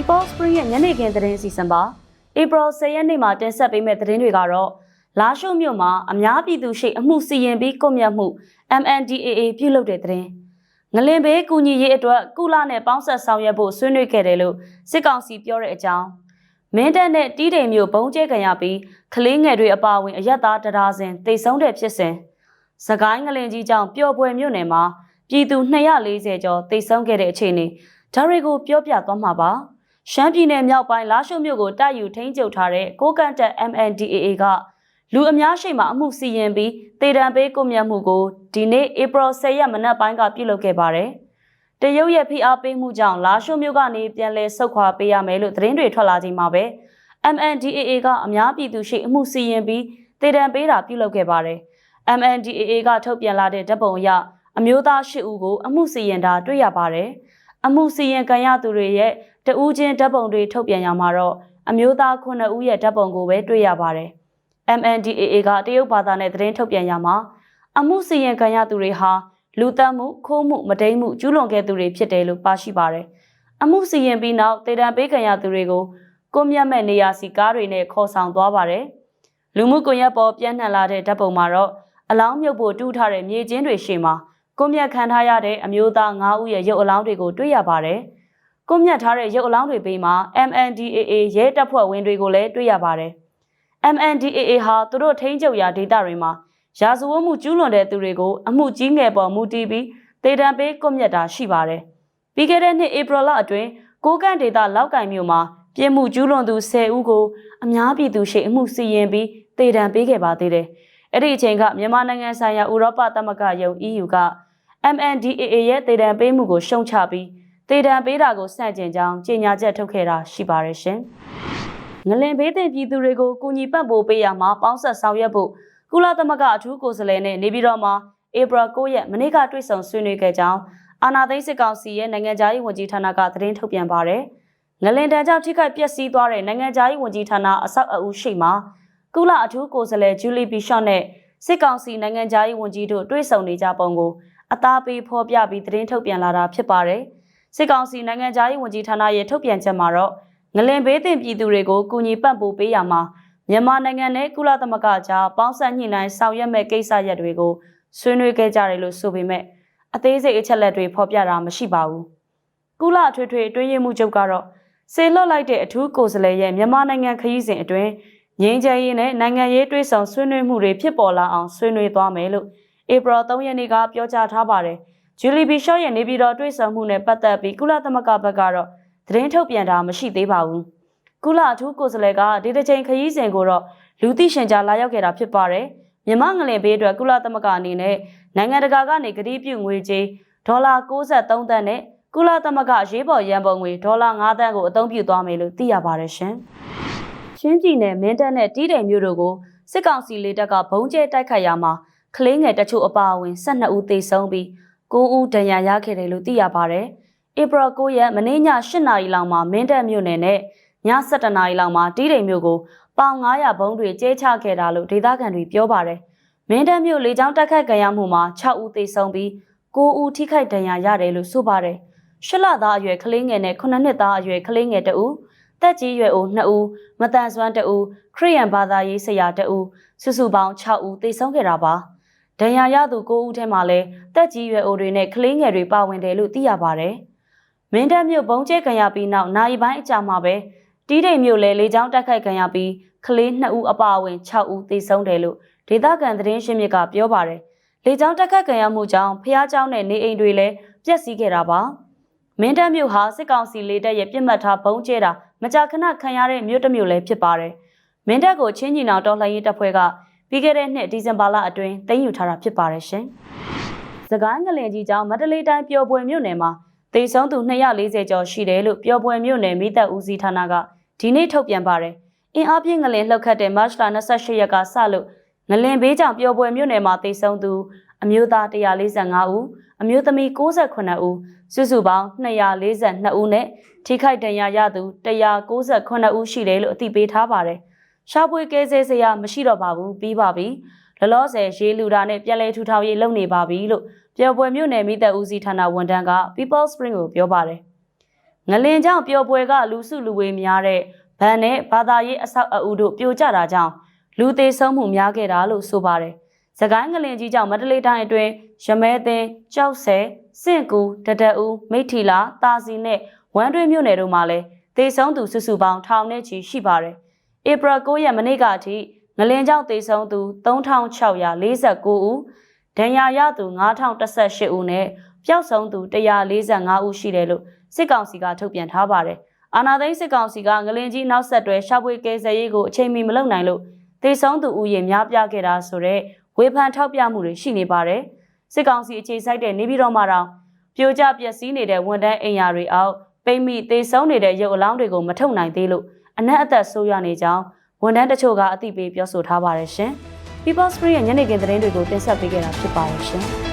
People Spring ရဲ့ညနေခင်းသတင်းအစီအစဉ်ပါ April 10ရက်နေ့မှာတင်ဆက်ပေးမယ့်သတင်းတွေကတော့လာရှုမြို့မှာအများပြည်သူရှိအမှုစီရင်ပြီးကွပ်မျက်မှု MNDAA ပြုလုပ်တဲ့သတင်းငလင်ဘေးကူညီရေးအတွက်ကုလနဲ့ပေါင်းဆက်ဆောင်ရွက်ဖို့ဆွေးနွေးခဲ့တယ်လို့စစ်ကောင်စီပြောတဲ့အကြောင်းမင်းတပ်နဲ့တီးတိမ်မြို့ဘုံကျဲခံရပြီးကလေးငယ်တွေအပါအဝင်အရက်သားတရားစင်တိတ်ဆုံးတဲ့ဖြစ်စဉ်စကိုင်းငလင်ကြီးကြောင့်ပျော်ပွဲမြို့နယ်မှာပြည်သူ240ကျော်တိတ်ဆုံးခဲ့တဲ့အခြေအနေဒါတွေကိုပြောပြသွားမှာပါ ရှမ်းပြည်နယ်မြောက်ပိုင်းလာရှုမြို့ကိုတိုက်ယူထိန်းချုပ်ထားတဲ့ကိုကန့်တက် MNDAA ကလူအများရှိမှအမှုစီရင်ပြီးတေတံပေးကွပ်မျက်မှုကိုဒီနေ့ April 10ရက်မနက်ပိုင်းကပြုလုပ်ခဲ့ပါတယ်။တရုတ်ရဲ့ဖိအားပေးမှုကြောင့်လာရှုမြို့ကနေပြန်လည်ဆုတ်ခွာပေးရမယ်လို့သတင်းတွေထွက်လာချိန်မှာပဲ MNDAA ကအများပြည်သူရှိအမှုစီရင်ပြီးတေတံပေးတာပြုလုပ်ခဲ့ပါတယ်။ MNDAA ကထုတ်ပြန်လာတဲ့ဓာတ်ပုံအရအမျိုးသား၈ဦးကိုအမှုစီရင်တာတွေ့ရပါတယ်။အမှုစီရင်ခံရသူတွေရဲ့ တဦးချင်းဓာတ်ပုံတွေထုတ်ပြန်ရမှာတော့အမျိုးသား9ဦးရဲ့ဓာတ်ပုံကိုပဲတွေ့ရပါတယ်။ MNDAA ကတရုတ်ဘာသာနဲ့သတင်းထုတ်ပြန်ရမှာအမှုစီရင်ခံရသူတွေဟာလူတက်မှုခိုးမှုမတိမ်မှုကျူးလွန်ခဲ့သူတွေဖြစ်တယ်လို့ပါရှိပါတယ်။အမှုစီရင်ပြီးနောက်တေတံပေးခံရသူတွေကိုကိုမြတ်မဲ့နေရာစီကားတွေနဲ့ခေါ်ဆောင်သွားပါတယ်။လူမှုကွန်ရက်ပေါ်ပြန့်နှံ့လာတဲ့ဓာတ်ပုံမှာတော့အလောင်းမြုပ်ဖို့တူးထားတဲ့မြေကျင်းတွေရှေ့မှာကိုမြတ်ခံထားရတဲ့အမျိုးသား9ဦးရဲ့ရုပ်အလောင်းတွေကိုတွေ့ရပါတယ်။ ကိုမြတ်ထားတဲ့ရုပ်အလောင်းတွေဘေးမှာ MNDAA ရဲတပ်ဖွဲ့ဝင်တွေကိုလည်းတွေ့ရပါတယ်။ MNDAA ဟာသူတို့ထိန်းချုပ်ရာဒေသတွေမှာရာဇဝတ်မှုကျူးလွန်တဲ့သူတွေကိုအမှုကြီးငယ်ပေါ်မူတည်ပြီးတေတံပေးကွပ်မျက်တာရှိပါတယ်။ပြီးခဲ့တဲ့နှစ်ဧပြီလအတွင်းကိုကန့်ဒေသလောက်ကင်မြို့မှာပြည်မှုကျူးလွန်သူ10ဦးကိုအများပြည်သူရှိအမှုစီရင်ပြီးတေတံပေးခဲ့ပါသေးတယ်။အဲ့ဒီအချိန်ကမြန်မာနိုင်ငံဆိုင်ရာဥရောပသမဂ္ဂယုံ EU က MNDAA ရဲ့တေတံပေးမှုကိုရှုံချပြီး တေတံပေးတာကိုစန့်ကျင်ကြောင်းကြေညာချက်ထုတ်ခဲ့တာရှိပါတယ်ရှင်။ငလင်ဘေးတင်ပြည်သူတွေကိုကူညီပံ့ပိုးပေးရမှာပေါင်းဆက်ဆောင်ရွက်ဖို့ကုလသမဂ္ဂအထူးကိုယ်စားလှယ်နဲ့နေပြည်တော်မှာဧပြီ9ရက်မနေ့ကတွေ့ဆုံဆွေးနွေးခဲ့ကြောင်းအာနာသိန်းစစ်ကောင်စီရဲ့နိုင်ငံသားရေးဝန်ကြီးဌာနကသတင်းထုတ်ပြန်ပါတယ်။ငလင်တန်ကြောင့်ထိခိုက်ပျက်စီးသွားတဲ့နိုင်ငံသားရေးဝန်ကြီးဌာနအဆောက်အဦရှိမှာကုလအထူးကိုယ်စားလှယ်ဂျူလီဘီရှော့နဲ့စစ်ကောင်စီနိုင်ငံသားရေးဝန်ကြီးတို့တွေ့ဆုံနေကြပုံကိုအသားပေးဖော်ပြပြီးသတင်းထုတ်ပြန်လာတာဖြစ်ပါတယ်။ စစ်ကောင်စီနိုင်ငံသားရေးဝန်ကြီးဌာနရဲ့ထုတ်ပြန်ချက်မှာတော့ငလင်ဘေးတင်ပြည်သူတွေကိုကူညီပံ့ပိုးပေးရမှာမြန်မာနိုင်ငံနဲ့ကုလသမဂ္ဂကြားပေါင်းစပ်ညှိနှိုင်းဆောင်ရွက်မဲ့ကိစ္စရပ်တွေကိုဆွေးနွေးခဲ့ကြတယ်လို့ဆိုပေမဲ့အသေးစိတ်အချက်လက်တွေဖော်ပြတာမရှိပါဘူး။ကုလအထွေထွေအတွင်းရေးမှူးချုပ်ကတော့စေလွတ်လိုက်တဲ့အထူးကိုယ်စားလှယ်ရဲ့မြန်မာနိုင်ငံခရီးစဉ်အတွင်းငြိမ်းချမ်းရေးနဲ့နိုင်ငံရေးတွဲဆောင်ဆွေးနွေးမှုတွေဖြစ်ပေါ်လာအောင်ဆွေးနွေးသွားမယ်လို့ဧပြီ3ရက်နေ့ကပြောကြားထားပါတယ်။ ဂျူလီဘီရှော့ရဲ့နေပြည်တော်တွဲဆောင်မှုနဲ့ပတ်သက်ပြီးကုလသမဂ္ဂဘက်ကတော့သတင်းထုတ်ပြန်တာမရှိသေးပါဘူး။ကုလအထူးကိုယ်စားလှယ်ကဒီတစ်ချိန်ခရီးစဉ်ကိုတော့လူသိရှင်ကြားလာရောက်ခဲ့တာဖြစ်ပါတယ်။မြန်မာငလင်ဘေးအတွက်ကုလသမဂ္ဂအနေနဲ့နိုင်ငံတကာကနေကတိပြုငွေကြေးဒေါ်လာ63သန်းနဲ့ကုလသမဂ္ဂရေးပေါ်ရန်ပုံငွေဒေါ်လာ9သန်းကိုအသုံးပြုသွားမယ်လို့သိရပါတယ်ရှင်။ချင်းပြည်နယ်မင်းတပ်နဲ့တီးတိမ်မြို့တို့ကိုစစ်ကောင်စီလေတပ်ကဘုံကျဲတိုက်ခိုက်ရာမှာကလေးငယ်တချို့အပါအဝင်12ဦးသေဆုံးပြီး 9ဦးဒဏ်ရာရခဲ့တယ်လို့သိရပါတယ်။ဧပြီ9ရက်မနေ့ည8နာရီလောက်မှာမင်းတပ်မြို့နယ်နဲ့ည7နာရီလောက်မှာတီးတိမ်မြို့ကိုပေါင်900ဘုံတွေကျဲချခဲ့တာလို့ဒေသခံတွေပြောပါတယ်။မင်းတပ်မြို့လေကြောင်းတိုက်ခိုက်ခံရမှုမှာ6ဦးသေဆုံးပြီး9ဦးထိခိုက်ဒဏ်ရာရတယ်လို့ဆိုပါတယ်။ရှလသားအရွယ်ကလေးငယ်နဲ့9နှစ်သားအရွယ်ကလေးငယ်တဦးတက်ကြီးရွယ်အို2ဦးမတန်ဆွမ်း2ဦးခရီးယန်ဘာသာရေးဆရာ2ဦးစုစုပေါင်း6ဦးသေဆုံးခဲ့တာပါ။ ဒဏ်ရာရသူ9ဦးထဲမှာလည်းတက်ကြီးရွယ်အိုတွေနဲ့ကလေးငယ်တွေပါဝင်တယ်လို့သိရပါတယ်။မင်းတပ်မြို့ဘုံကျဲခံရပြီးနောက်နိုင်ပိုင်းအကြာမှာပဲတီးတိမ်မြို့လဲလေကြောင်းတိုက်ခိုက်ခံရပြီးကလေး2ဦးအပါအဝင်6ဦးသေဆုံးတယ်လို့ဒေသခံသတင်းရှင်းမြစ်ကပြောပါတယ်။လေကြောင်းတိုက်ခိုက်ခံရမှုကြောင့်ဖျားเจ้าနဲ့နေအိမ်တွေလည်းပျက်စီးခဲ့တာပါ။မင်းတပ်မြို့ဟာစစ်ကောင်စီလေတပ်ရဲ့ပြစ်မှတ်ထားဘုံကျဲတာမကြာခဏခံရတဲ့မြို့တစ်မြို့လည်းဖြစ်ပါတယ်။မင်းတပ်ကိုချင်းညီနောင်တော်လှန်ရေးတပ်ဖွဲ့က ပြီးခဲ့တဲ့နှစ်ဒီဇင်ဘာလအတွင်းသိမ်းယူထားတာဖြစ်ပါတယ်ရှင်။စကိုင်းငလင်ကြီးကျောင်းမန္တလေးတိုင်းပျော်ပွဲမြို့နယ်မှာတေဆုံးသူ240ကျော်ရှိတယ်လို့ပျော်ပွဲမြို့နယ်မိသက်ဦးစီးဌာနကဒီနေ့ထုတ်ပြန်ပါတယ်။အင်အားပြည့်ငလင်လှုပ်ခတ်တဲ့မတ်လ28ရက်ကစလို့ငလင်ဘေးကြောင့်ပျော်ပွဲမြို့နယ်မှာတေဆုံးသူအမျိုးသား145ဦးအမျိုးသမီး68ဦးစုစုပေါင်း242ဦးနဲ့ထိခိုက်ဒဏ်ရာရသူ198ဦးရှိတယ်လို့အသိပေးထားပါတယ်။ ရှားပွေကဲဆဲစရာမရှိတော့ပါဘူးပြီးပါပြီ။လလောဆယ်ရေးလူတာနဲ့ပြည်လဲထူထောင်ရေးလုပ်နေပါပြီလို့ပျော်ပွဲမြို့နယ်မိသက်ဦးစီးဌာနဝန်ထမ်းက People Spring ကိုပြောပါတယ်။ငလင်ကြောင့်ပျော်ပွဲကလူစုလူဝေးများတဲ့ဗန်နဲ့ဘာသာရေးအဆောက်အဦတို့ပြိုကျတာကြောင့်လူသေးဆုံးမှုများခဲ့တာလို့ဆိုပါတယ်။စကိုင်းငလင်ကြီးကြောင့်မန္တလေးတိုင်းအတွင်းရမဲသင်း၊ကြောက်ဆယ်၊စင့်ကူ၊တတအူး၊မိထီလာ၊တာစီနဲ့ဝမ်းတွင်းမြို့နယ်တို့မှာလည်းသေဆုံးသူစုစုပေါင်းထောင်နဲ့ချီရှိပါတယ်။ ဧပြီ9ရက်မနေ့ကအထိငလင်ကြောင့်သေဆုံးသူ3649ဦးဒဏ်ရာရသူ9018ဦးနဲ့ပျောက်ဆုံးသူ145ဦးရှိတယ်လို့စစ်ကောင်စီကထုတ်ပြန်ထားပါတယ်။အာဏာသိမ်းစစ်ကောင်စီကငလင်ကြီးနောက်ဆက်တွဲရှာဖွေကယ်ဆယ်ရေးကိုအချိန်မီမလုပ်နိုင်လို့သေဆုံးသူဦးရေများပြားခဲ့တာဆိုတော့ဝေဖန်ထောက်ပြမှုတွေရှိနေပါတယ်။စစ်ကောင်စီအခြေစိုက်တဲ့နေပြည်တော်မှာတောင်ပြိုကျပျက်စီးနေတဲ့ဝန်တန်းအိမ်ယာတွေအောက်ပိတ်မိသေဆုံးနေတဲ့ရုပ်အလောင်းတွေကိုမထုတ်နိုင်သေးလို့ အနက်အသက်ဆိုးရနေကြောင်းဝန်ထမ်းတချို့ကအသိပေးပြောဆိုထားပါတယ်ရှင်။ People Spring ရဲ့ညနေခင်းသတင်းတွေကိုတင်ဆက်ပေးခဲ့တာဖြစ်ပါတယ်ရှင်။